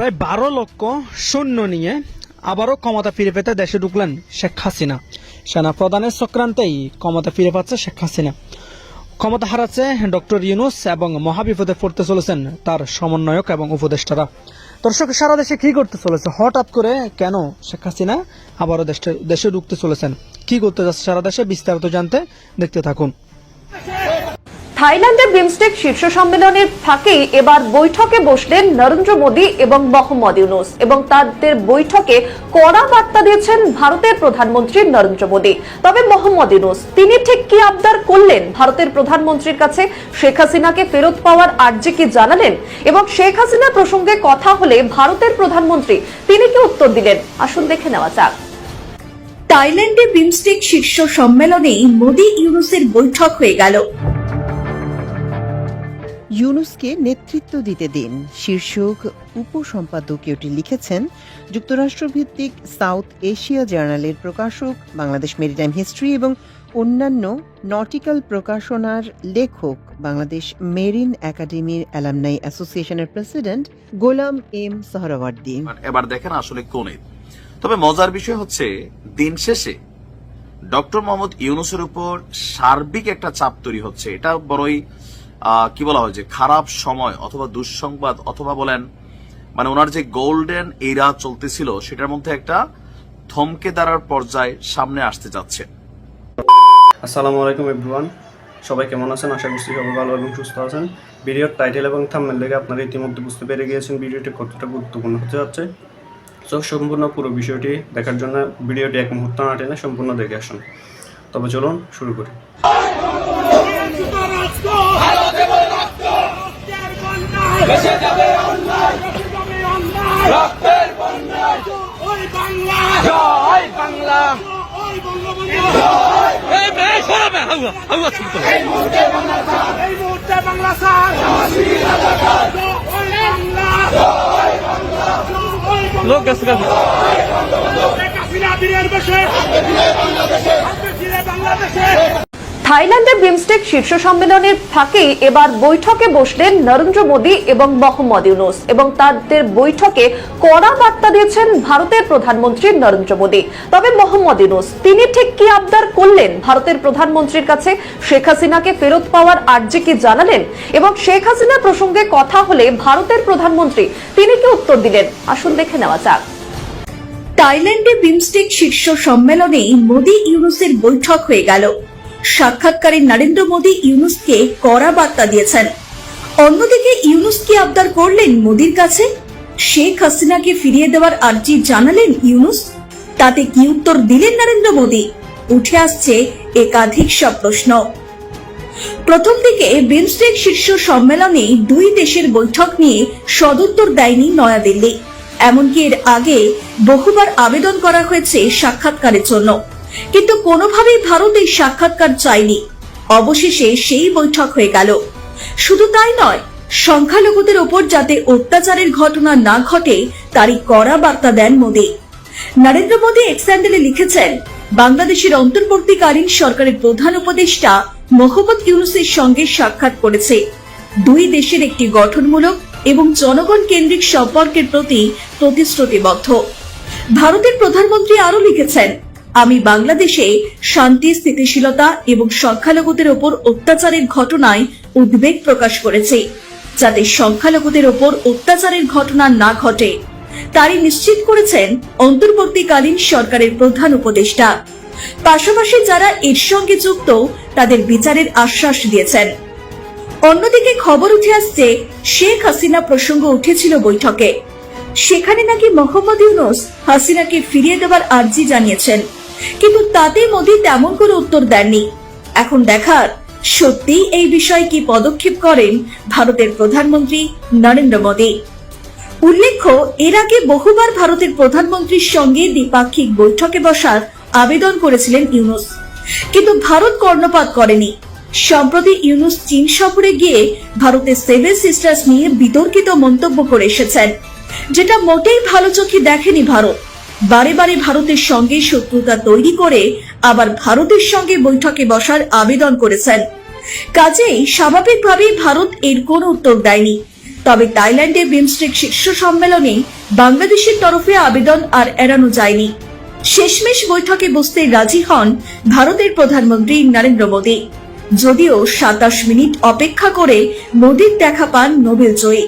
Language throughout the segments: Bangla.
প্রায় বারো লক্ষ সৈন্য নিয়ে আবারও ক্ষমতা ফিরে পেতে দেশে ঢুকলেন শেখ হাসিনা। সেনা প্রধানের চক্রান্তেই ক্ষমতা ফিরে পাচ্ছে শেখ হাসিনা। ক্ষমতা হারাচ্ছে ডক্টর ইউনুস এবং মহাবিপদে পড়তে চলেছেন তার সমন্বয়ক এবং উপদেষ্টারা। দর্শক, সারা দেশে কি করতে চলেছে? হঠাৎ করে কেন শেখ হাসিনা আবারও দেশে দেশে ঢুকতে চলেছেন? কি করতে যাচ্ছে সারা দেশে? বিস্তারিত জানতে দেখতে থাকুন। থাইল্যান্ডের বিমস্টেক শীর্ষ সম্মেলনের ফাঁকে এবার বৈঠকে বসলেন নরেন্দ্র মোদী এবং মোহাম্মদ ইউনুস এবং তাদের বৈঠকে কড়া বার্তা দিয়েছেন ভারতের প্রধানমন্ত্রী নরেন্দ্র মোদী। তবে মোহাম্মদ ইউনুস, তিনি ঠিক কি আবদার করলেন ভারতের প্রধানমন্ত্রীর কাছে? শেখ হাসিনাকে ফেরত পাওয়ার আর্জি কি জানালেন? এবং শেখ হাসিনা প্রসঙ্গে কথা হলে ভারতের প্রধানমন্ত্রী, তিনি কি উত্তর দিলেন? আসুন দেখে নেওয়া যাক। থাইল্যান্ডে বিমস্টেক শীর্ষ সম্মেলনে মোদি ইউনুসের বৈঠক হয়ে গেল। ইউনুসকে নেতৃত্ব দিতে দিন। শীর্ষক উপসম্পাদকীয়টি লিখেছেন, যুক্তরাষ্ট্রভিত্তিক সাউথ এশিয়া জার্নালের প্রকাশক, বাংলাদেশ মেরিটাইম হিস্ট্রি এবং অন্যান্য নটিক্যাল প্রকাশনার লেখক, বাংলাদেশ মেরিন একাডেমির অ্যালামনাই অ্যাসোসিয়েশনের প্রেসিডেন্ট গোলাম এম সহরাওয়ার্দী। এবার দেখেন আসলে কোন তবে মজার বিষয় হচ্ছে, দিন শেষে ডক্টর মোহাম্মদ ইউনুসের উপর সার্বিক একটা চাপ তৈরি হচ্ছে। এটা বড়ই কি বলা হয় যে খারাপ সময় অথবা দুঃসংবাদ অথবা বলেন মানে ওনার যে গোল্ডেন এরা চলতেছিল, সেটার মধ্যে একটা থমকে দাঁড়ার পর্যায়ে সামনে আসতে যাচ্ছে। আসসালামু আলাইকুম এভরিওয়ান সবাই কেমন আছেন? আশা করছি সবাই ভালো এবং সুস্থ আছেন। ভিডিওর টাইটেল এবং থাম্বনেল দেখে আপনারা ইতিমধ্যে বুঝতে পেরে গিয়েছেন ভিডিওটি কতটা গুরুত্বপূর্ণ হতে যাচ্ছে। সো সম্পূর্ণ পুরো বিষয়টি দেখার জন্য ভিডিওটি এক মুহূর্ত না টেনে সম্পূর্ণ দেখে আসুন। তবে চলুন, শুরু করি। দেশে যাবে অন্যায়। রক্তের বন্যায়। ওই বাংলা। জয় বাংলা। ওই বঙ্গবন্ধু। এই বে সরাবে হাওয়া হাওয়া ছিল এই মুহূর্তে বাংলা স্যার। এই মুহূর্তে বাংলা স্যার। ওই বাংলা। জয় বাংলা। লোক গেছে বীরের বেশে। বাংলাদেশে। থাইল্যান্ডের বিমস্টেক শীর্ষ সম্মেলনের ফাঁকে এবার বৈঠকে বসলেন নরেন্দ্র মোদী এবং মোহাম্মদ ইউনুস এবং তাদের বৈঠকে কড়া বার্তা দিয়েছেন ভারতের প্রধানমন্ত্রী নরেন্দ্র মোদী। তবে মোহাম্মদ ইউনুস, তিনি ঠিক কি আবদার করলেন ভারতের প্রধানমন্ত্রীর কাছে? শেখ হাসিনাকে ফেরত পাওয়ার আর্জি কি জানালেন? এবং শেখ হাসিনা প্রসঙ্গে কথা হলে ভারতের প্রধানমন্ত্রী, তিনি কি উত্তর দিলেন? আসুন দেখে নেওয়া যাক। থাইল্যান্ডে বিমস্টেক শীর্ষ সম্মেলনে মোদি ইউনুসের বৈঠক হয়ে গেল। সাক্ষাৎকারে নরেন্দ্র মোদী ইউনুসকে কড়া বার্তা দিয়েছেন। অন্যদিকে ইউনুস কি আবদার করলেন মোদির কাছে, শেখ হাসিনাকে ফিরিয়ে দেওয়ার আর্জি জানালেন ইউনুস, তাতে কি উত্তর দিলেন নরেন্দ্র মোদী? উঠে আসছে একাধিক সব প্রশ্ন। প্রথম দিকে বিমস্টেক শীর্ষ সম্মেলনে দুই দেশের বৈঠক নিয়ে সদুত্তর দেয়নি নয়াদিল্লি। এমনকি এর আগে বহুবার আবেদন করা হয়েছে সাক্ষাৎকারের জন্য। কিন্তু কোনোভাবেই ভারত এই সাক্ষাৎকার চায়নি। অবশেষে সেই বৈঠক হয়ে গেল। শুধু তাই নয়, সংখ্যালঘুদের ওপর যাতে অত্যাচারের ঘটনা না ঘটে, তারই কড়া বার্তা দেন মোদী। নরেন্দ্র মোদী এক্স হ্যান্ডেলে লিখেছেন, বাংলাদেশের অন্তর্বর্তীকালীন সরকারের প্রধান উপদেষ্টা মোহাম্মদ ইউনুসের সঙ্গে সাক্ষাৎ করেছে। দুই দেশের একটি গঠনমূলক এবং জনগণ কেন্দ্রিক সম্পর্কের প্রতি প্রতিশ্রুতিবদ্ধ। ভারতের প্রধানমন্ত্রী আরও লিখেছেন আমি বাংলাদেশে শান্তি, স্থিতিশীলতা এবং সংখ্যালঘুদের ওপর অত্যাচারের ঘটনায় উদ্বেগ প্রকাশ করেছি। যাতে সংখ্যালঘুদের ওপর অত্যাচারের ঘটনা না ঘটে, তারই নিশ্চিত করেছেন অন্তর্বর্তীকালীন সরকারের প্রধান উপদেষ্টা। পাশাপাশি যারা এর সঙ্গে যুক্ত, তাদের বিচারের আশ্বাস দিয়েছেন। অন্যদিকে খবর উঠে আসছে, শেখ হাসিনা প্রসঙ্গ উঠেছিল বৈঠকে। সেখানে নাকি মোহাম্মদ ইউনুস হাসিনাকে ফিরিয়ে দেওয়ার আর্জি জানিয়েছেন। কিন্তু তাতে মোদী তেমন করে উত্তর দেননি। এখন দেখার, সত্যি এই বিষয়ে কি পদক্ষেপ করেন ভারতের প্রধানমন্ত্রী নরেন্দ্র মোদী? উল্লেখ্য, এর আগে বহুবার ভারতের প্রধানমন্ত্রীর সঙ্গে দ্বিপাক্ষিক বৈঠকে বসার আবেদন করেছিলেন ইউনুস। কিন্তু ভারত কর্ণপাত করেনি। সম্প্রতি ইউনুস চীন সফরে গিয়ে ভারতের সেভেন সিস্টার্স নিয়ে বিতর্কিত মন্তব্য করে এসেছেন, যেটা মোটেই ভালো চোখে দেখেনি ভারত। বারে বারে ভারতের সঙ্গে শত্রুতা তৈরি করে আবার ভারতের সঙ্গে বৈঠকে বসার আবেদন করেছেন। কাজেই স্বাভাবিকভাবেই ভারত এর কোনো উত্তর দেয়নি। তবে থাইল্যান্ডের বিমস্টেক শীর্ষ সম্মেলনে বাংলাদেশের তরফে আবেদন আর এড়ানো যায়নি। শেষমেশ বৈঠকে বসতে রাজি হন ভারতের প্রধানমন্ত্রী নরেন্দ্র মোদী। যদিও সাতাশ মিনিট অপেক্ষা করে মোদীর দেখা পান নোবেল জয়ী।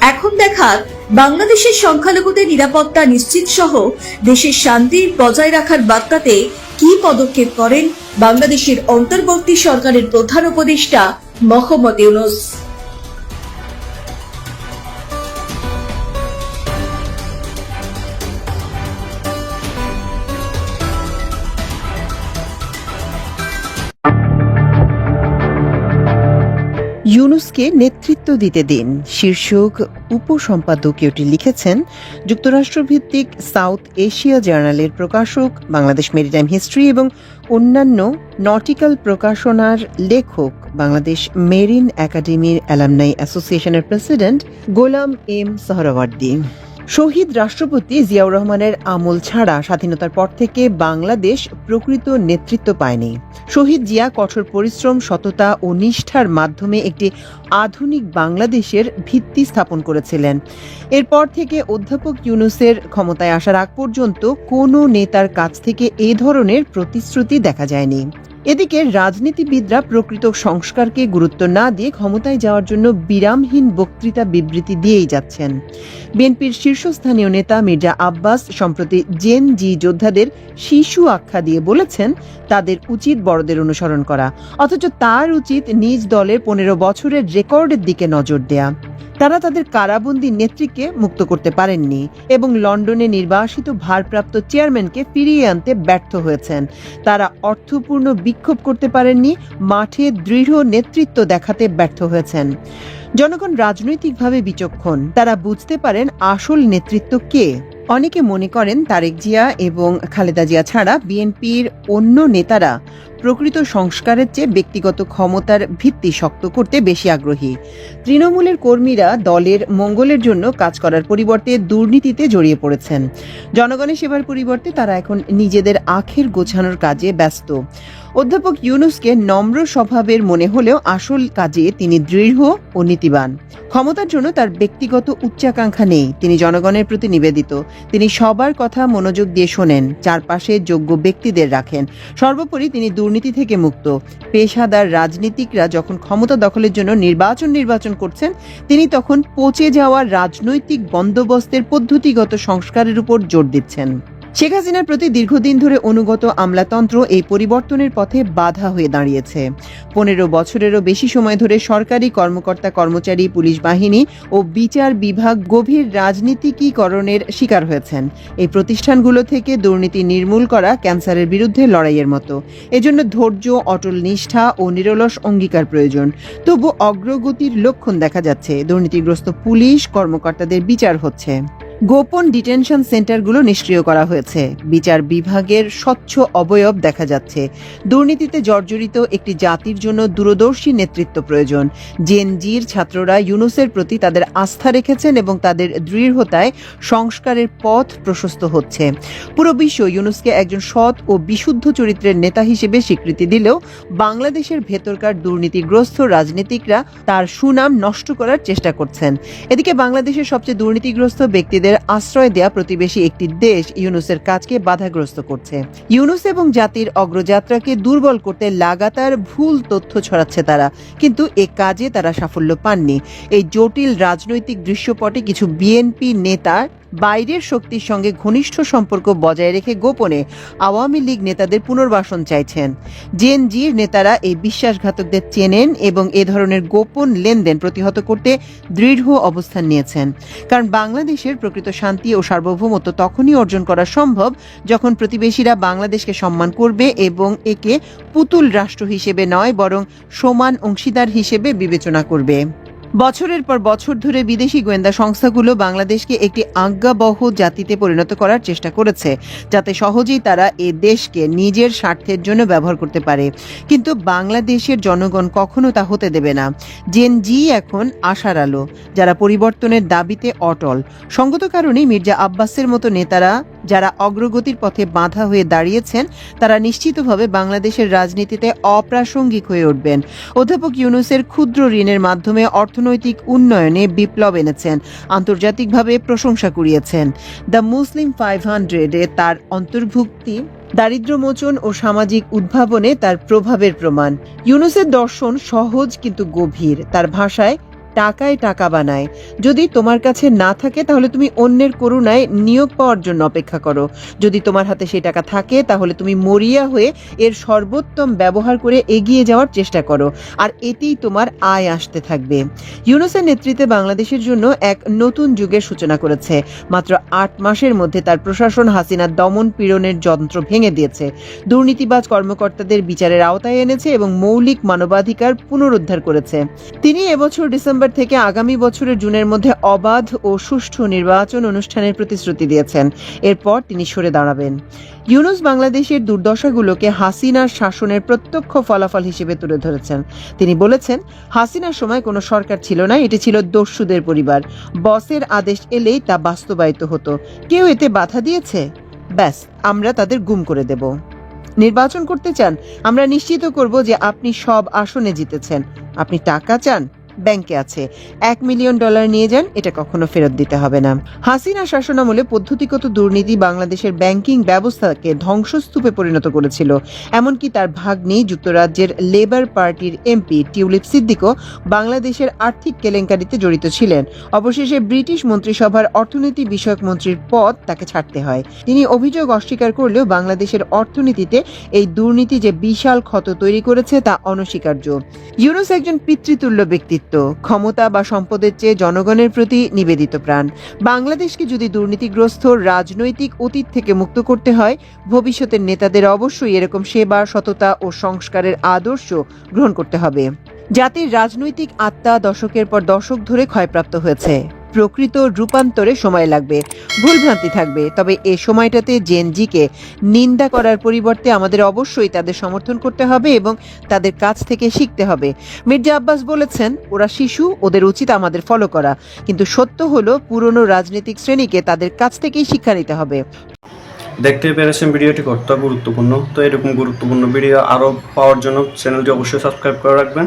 এখন দেখার বাংলাদেশের সংখ্যালঘুদের নিরাপত্তা নিশ্চিত সহ দেশের শান্তি বজায় রাখার বার্তাতে কি পদক্ষেপ করেন বাংলাদেশের অন্তর্বর্তী সরকারের প্রধান উপদেষ্টা মোহাম্মদ ইউনুস। ইউনুসকে নেতৃত্ব দিতে দিন। শীর্ষক উপসম্পাদকীয়টি লিখেছেন যুক্তরাষ্ট্রভিত্তিক সাউথ এশিয়া জার্নালের প্রকাশক, বাংলাদেশ মেরিটাইম হিস্ট্রি এবং অন্যান্য নটিক্যাল প্রকাশনার লেখক, বাংলাদেশ মেরিন একাডেমির অ্যালামনাই অ্যাসোসিয়েশনের প্রেসিডেন্ট গোলাম এম সহরাওয়ার্দী। শহীদ রাষ্ট্রপতি জিয়াউর রহমানের আমল ছাড়া স্বাধীনতার পর থেকে বাংলাদেশ প্রকৃত নেতৃত্ব পায়নি। শহীদ জিয়া কঠোর পরিশ্রম, সততা ও নিষ্ঠার মাধ্যমে একটি আধুনিক বাংলাদেশের ভিত্তি স্থাপন করেছিলেন। এরপর থেকে অধ্যাপক ইউনুসের ক্ষমতায় আসার আগ পর্যন্ত কোনো নেতার কাছ থেকে এ ধরনের প্রতিশ্রুতি দেখা যায়নি। এদিকে রাজনীতিবিদরা প্রকৃত সংস্কারকে গুরুত্ব না দিয়ে ক্ষমতায় যাওয়ার জন্য বিরামহীন বক্তৃতা বিবৃতি দিয়েই যাচ্ছেন। বিএনপির শীর্ষস্থানীয় নেতা মির্জা আব্বাস সম্প্রতি জেন জি যোদ্ধাদের শিশু আখ্যা দিয়ে বলেছেন, তাদের উচিত বড়দের অনুসরণ করা, অথচ তার উচিত নিজ দলের পনেরো বছরের রেকর্ডের দিকে নজর দেয়া। তারা তাদের কারাবন্দী নেত্রীকে মুক্ত করতে পারেননি এবং লন্ডনে নির্বাসিত ভারপ্রাপ্ত চেয়ারম্যানকে ফিরিয়ে আনতে ব্যর্থ হয়েছেন। তারা অর্থপূর্ণ বিক্ষোভ করতে পারেননি, মাঠে দৃঢ় নেতৃত্ব দেখাতে ব্যর্থ হয়েছেন। জনগণ রাজনৈতিকভাবে বিচক্ষণ। তারা বুঝতে পারেন আসল নেতৃত্ব কে। অনেকে মনে করেন তারেক জিয়া এবং খালেদা জিয়া ছাড়া বিএনপির অন্য নেতারা প্রকৃত সংস্কারের চেয়ে ব্যক্তিগত ক্ষমতার ভিত্তি শক্ত করতে বেশি আগ্রহী। তৃণমূলের কর্মীরা দলের মঙ্গলের জন্য কাজ করার পরিবর্তে দুর্নীতিতে জড়িয়ে পড়েছেন। জনগণের সেবার পরিবর্তে তারা এখন নিজেদের আখের গোছানোর কাজে ব্যস্ত। অধ্যাপক ইউনুসকে নম্র স্বভাবের মনে হলেও আসল কাজে তিনি দৃঢ় ও নীতিবান। ক্ষমতার জন্য তার ব্যক্তিগত উচ্চাকাঙ্ক্ষা নেই। তিনি জনগণের প্রতি নিবেদিত। তিনি সবার কথা মনোযোগ দিয়ে শোনেন। চারপাশে যোগ্য ব্যক্তিদের রাখেন। সর্বোপরি তিনি দুর্নীতি থেকে মুক্ত। পেশাদার রাজনীতিকরা যখন ক্ষমতা দখলের জন্য নির্বাচন নির্বাচন করছেন, তিনি তখন পচে যাওয়া রাজনৈতিক বন্দোবস্তের পদ্ধতিগত সংস্কারের উপর জোর দিচ্ছেন। শেখ হাসিনার প্রতি দীর্ঘদিন ধরে অনুগত আমলাতন্ত্র এই পরিবর্তনের পথে বাধা হয়ে দাঁড়িয়েছে। পনেরো বছরেরও বেশি সময় ধরে সরকারি কর্মকর্তা কর্মচারী, পুলিশ বাহিনী ও বিচার বিভাগ গভীর রাজনীতিকীকরণের শিকার হয়েছেন। এই প্রতিষ্ঠানগুলো থেকে দুর্নীতি নির্মূল করা ক্যান্সারের বিরুদ্ধে লড়াইয়ের মতো। এজন্য ধৈর্য, অটল নিষ্ঠা ও নিরলস অঙ্গীকার প্রয়োজন। তবু অগ্রগতির লক্ষণ দেখা যাচ্ছে। দুর্নীতিগ্রস্ত পুলিশ কর্মকর্তাদের বিচার হচ্ছে। গোপন ডিটেনশন সেন্টারগুলো নিষ্ক্রিয় করা হয়েছে। বিচার বিভাগের স্বচ্ছ অবয়ব দেখা যাচ্ছে। দুর্নীতিতে জর্জরিত একটি জাতির জন্য দূরদর্শী নেতৃত্ব প্রয়োজন। জেনজির ছাত্ররা ইউনুসের প্রতি তাদের আস্থা রেখেছেন এবং তাদের দৃঢ়তায় সংস্কারের পথ প্রশস্ত হচ্ছে। পুরো বিশ্ব ইউনুসকে একজন সৎ ও বিশুদ্ধ চরিত্রের নেতা হিসেবে স্বীকৃতি দিলেও বাংলাদেশের ভেতরকার দুর্নীতিগ্রস্ত রাজনীতিকরা তার সুনাম নষ্ট করার চেষ্টা করছেন। এদিকে বাংলাদেশের সবচেয়ে দুর্নীতিগ্রস্ত ব্যক্তিদের আশ্রয় দেয়া প্রতিবেশী একটি দেশ ইউনুসের কাজকে বাধাগ্রস্ত করছে। ইউনুস এবং জাতির অগ্রযাত্রাকে দুর্বল করতে লাগাতার ভুল তথ্য ছড়াচ্ছে তারা, কিন্তু এ কাজে তারা সাফল্য পাননি। এই জটিল রাজনৈতিক দৃশ্যপটে কিছু বিএনপি নেতা বাইরের শক্তির সঙ্গে ঘনিষ্ঠ সম্পর্ক বজায় রেখে গোপনে আওয়ামী লীগ নেতাদের পুনর্বাসন চাইছেন। জেএনজির নেতারা এই বিশ্বাসঘাতকদের চেনেন এবং এ ধরনের গোপন লেনদেন প্রতিহত করতে দৃঢ় অবস্থান নিয়েছেন। কারণ বাংলাদেশের প্রকৃত শান্তি ও সার্বভৌমত্ব তখনই অর্জন করা সম্ভব যখন প্রতিবেশীরা বাংলাদেশকে সম্মান করবে এবং একে পুতুল রাষ্ট্র হিসেবে নয়, বরং সমান অংশীদার হিসেবে বিবেচনা করবে। বছরের পর বছর ধরে বিদেশি গোয়েন্দা সংস্থাগুলো বাংলাদেশকে একটি আজ্ঞাবহ জাতিতে পরিণত করার চেষ্টা করেছে, যাতে সহজেই তারা এ দেশকে নিজের স্বার্থের জন্য ব্যবহার করতে পারে। কিন্তু বাংলাদেশের জনগণ কখনো তা হতে দেবে না। জেন জি এখন আশার আলো, যারা পরিবর্তনের দাবিতে অটল। সঙ্গত কারণেই মির্জা আব্বাসের মতো নেতারা যারা অগ্রগতির পথে বাধা হয়ে দাঁড়িয়েছেন, তারা নিশ্চিতভাবে বাংলাদেশের রাজনীতিতে অপ্রাসঙ্গিক হয়ে উঠবেন। অধ্যাপক ইউনুসের ক্ষুদ্র ঋণের মাধ্যমে অর্থনৈতিক উন্নয়নে বিপ্লব এনেছেন, আন্তর্জাতিকভাবে প্রশংসা কুড়িয়েছেন। দ্য মুসলিম ফাইভ হান্ড্রেডে তার অন্তর্ভুক্তি, দারিদ্র মোচন ও সামাজিক উদ্ভাবনে তার প্রভাবের প্রমাণ। ইউনুসের দর্শন সহজ কিন্তু গভীর। তার ভাষায় টাকায় টাকা বানায়। যদি তোমার কাছে না থাকে, তাহলে তুমি অন্যের করুণায় নিয়োগ পাওয়ার জন্য অপেক্ষা করো। যদি তোমার হাতে সেই টাকা থাকে, তাহলে তুমি মরিয়া হয়ে এর সর্বোত্তম ব্যবহার করে এগিয়ে যাওয়ার চেষ্টা করো। আর এতেই তোমার আয় আসতে থাকবে। ইউনুসের নেতৃত্বে বাংলাদেশের জন্য এক নতুন যুগের সূচনা করেছে। মাত্র আট মাসের মধ্যে তার প্রশাসন হাসিনার দমন পীড়নের যন্ত্র ভেঙে দিয়েছে। দুর্নীতিবাজ কর্মকর্তাদের বিচারের আওতায় এনেছে এবং মৌলিক মানবাধিকার পুনরুদ্ধার করেছে। তিনি এবছর ডিসেম্বর থেকে আগামী বছরের জুনের মধ্যে অবাধ ও সুষ্ঠু নির্বাচন অনুষ্ঠানের প্রতিশ্রুতি দিয়েছেন। এরপর তিনি সরে দাঁড়াবেন। ইউনুস বাংলাদেশের দুর্দশাগুলোকে হাসিনার শাসনের প্রত্যক্ষ ফলাফল হিসেবে তুলে ধরেছেন। তিনি বলেছেন, হাসিনার সময় কোনো সরকার ছিল না, এটি ছিল দস্যুদের পরিবার। বসের আদেশ এলেই তা বাস্তবায়িত হতো। কেউ এতে বাধা দিয়েছে? ব্যাস, আমরা তাদের গুম করে দেব। নির্বাচন করতে চান, আমরা নিশ্চিত করব যে আপনি সব আসনে জিতেছেন। আপনি টাকা চান ব্যাংকে আছে। এক মিলিয়ন ডলার নিয়ে যান, এটা কখনো ফেরত দিতে হবে না। হাসিনা শাসনামলে পদ্ধতিগত দুর্নীতি বাংলাদেশের ব্যাংকিং ব্যবস্থাকে ধ্বংসস্তূপে পরিণত করেছিল। এমনকি তার ভাগ্নি যুক্তরাজ্যের লেবার পার্টির এমপি টিউলিপ সিদ্দিকও বাংলাদেশের আর্থিক কেলেঙ্কারিতে জড়িত ছিলেন। অবশেষে ব্রিটিশ মন্ত্রিসভার অর্থনীতি বিষয়ক মন্ত্রীর পদ তাকে ছাড়তে হয়। তিনি অভিযোগ অস্বীকার করলেও বাংলাদেশের অর্থনীতিতে এই দুর্নীতি যে বিশাল ক্ষত তৈরি করেছে তা অনস্বীকার্য। ইউনুস একজন পিতৃতুল্য ব্যক্তিত্ব ক্ষমতা বা সম্পদের চেয়ে জনগণের প্রতি নিবেদিত প্রাণ। বাংলাদেশকে যদি দুর্নীতিগ্রস্ত, রাজনৈতিক অতীত থেকে মুক্ত করতে হয়, ভবিষ্যতের নেতাদের অবশ্যই এরকম সেবা, সততা ও সংস্কারের আদর্শ গ্রহণ করতে হবে। জাতির রাজনৈতিক আত্মা দশকের পর দশক ধরে ক্ষয়প্রাপ্ত হয়েছে। প্রকৃত রূপান্তরে সময় লাগবে। ভুলভ্রান্তি থাকবে। তবে এ সময়টাতে জেনজিকে নিন্দা করার পরিবর্তে আমাদের অবশ্যই তাদের সমর্থন করতে হবে এবং তাদের কাছ থেকে শিখতে হবে। মির্জা আব্বাস বলেছেন, ওরা শিশু, ওদের উচিত আমাদের ফলো করা। কিন্তু সত্য হলো, পুরনো রাজনৈতিক শ্রেণীকে তাদের কাছ থেকেই শিক্ষা নিতে হবে। দেখতে পেরেছেন ভিডিওটি কতটা গুরুত্বপূর্ণ। তো এরকম গুরুত্বপূর্ণ ভিডিও আরও পাওয়ার জন্য চ্যানেলটি অবশ্যই সাবস্ক্রাইব করে রাখবেন।